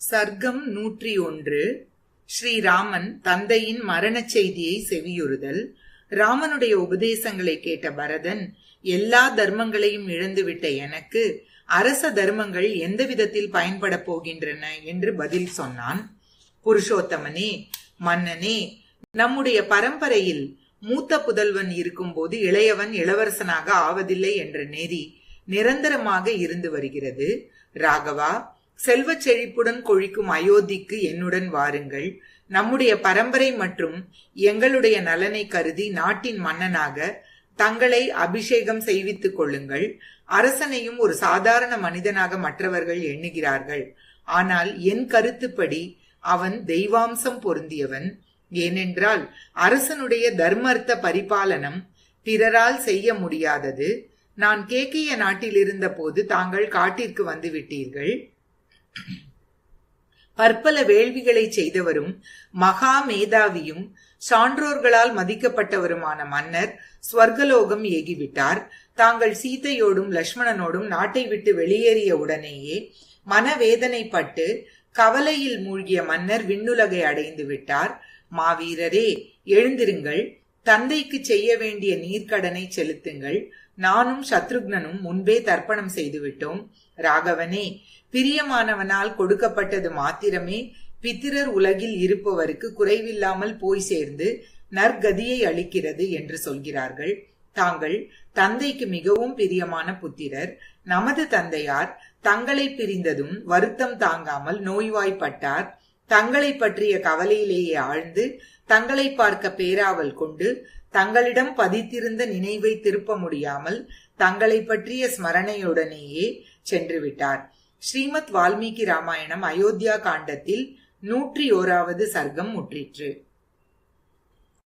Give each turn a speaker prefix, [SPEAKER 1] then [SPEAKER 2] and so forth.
[SPEAKER 1] சர்க்கம் நூற்றி ஒன்று. ஸ்ரீராமன் தந்தையின் மரணச் செய்தியை செவியுறுதல். ராமனுடைய உபதேசங்களை கேட்ட பரதன் எல்லா தர்மங்களையும் இழந்துவிட்ட எனக்கு அரச தர்மங்கள் எந்த விதத்தில் பயன்பட போகின்றன என்று பதில் சொன்னான். புருஷோத்தமனே மன்னனே நம்முடைய பரம்பரையில் மூத்த புதல்வன் இருக்கும்போது இளையவன் இளவரசனாக ஆவதில்லை என்ற நெறி நிரந்தரமாக இருந்து வருகிறது. ராகவா செல்வச் செழிப்புடன் கொழிக்கும் அயோத்திக்கு என்னுடன் வாருங்கள். நம்முடைய பரம்பரை மற்றும் எங்களுடைய நலனை கருதி நாட்டின் மன்னனாக தங்களை அபிஷேகம் செய்வித்துக் கொள்ளுங்கள். அரசனையும் ஒரு சாதாரண மனிதனாக மற்றவர்கள் எண்ணுகிறார்கள். ஆனால் என் கருத்துப்படி அவன் தெய்வாம்சம் பொருந்தியவன். ஏனென்றால் அரசனுடைய தர்மர்த்த பரிபாலனம் பிறரால் செய்ய முடியாதது. நான் கேக்கிய நாட்டில் இருந்தபோது தாங்கள் காட்டிற்கு வந்துவிட்டீர்கள் பற்பல வேள்விகளை செய்தவரும் மகா மேதாவியும் சான்றோர்களால் மதிக்கப்பட்டவருமான மன்னர் ஸ்வர்கலோகம் ஏகிவிட்டார். தாங்கள் சீதையோடும் லக்ஷ்மணனோடும் நாட்டை விட்டு வெளியேறிய உடனேயே மனவேதனைப்பட்டு கவலையில் மூழ்கிய மன்னர் விண்ணுலகை அடைந்து விட்டார். மாவீரரே எழுந்திருங்கள். தந்தைக்கு செய்ய வேண்டிய நீர்க்கடனை செலுத்துங்கள். நானும் சத்ருக்னனும் முன்பே தர்ப்பணம் செய்துவிட்டோம். ராகவனே பிரியமானவனால் கொடுக்கப்பட்டது மாத்திரமே. பித்திரர் உலகில் இருப்பவருக்கு குறைவில்லாமல் போய் சேர்ந்து நற்கதியை அளிக்கிறது என்று சொல்கிறார்கள். தாங்கள் தந்தைக்கு மிகவும் பிரியமான புத்திரர். நமது தந்தையார் தங்களை பிரிந்ததும் வருத்தம் தாங்காமல் நோய்வாய்ப்பட்டார். தங்களை பற்றிய கவலையிலேயே ஆழ்ந்து தங்களை பார்க்க பேராவல் கொண்டு தங்களிடம் பதித்திருந்த நினைவை திருப்ப முடியாமல் தங்களை பற்றிய ஸ்மரணையுடனேயே சென்று விட்டார் ஸ்ரீமத் வால்மீகி ராமாயணம் அயோத்தியா காண்டத்தில் நூற்றி ஓராவது சர்க்கம் முற்றிற்று.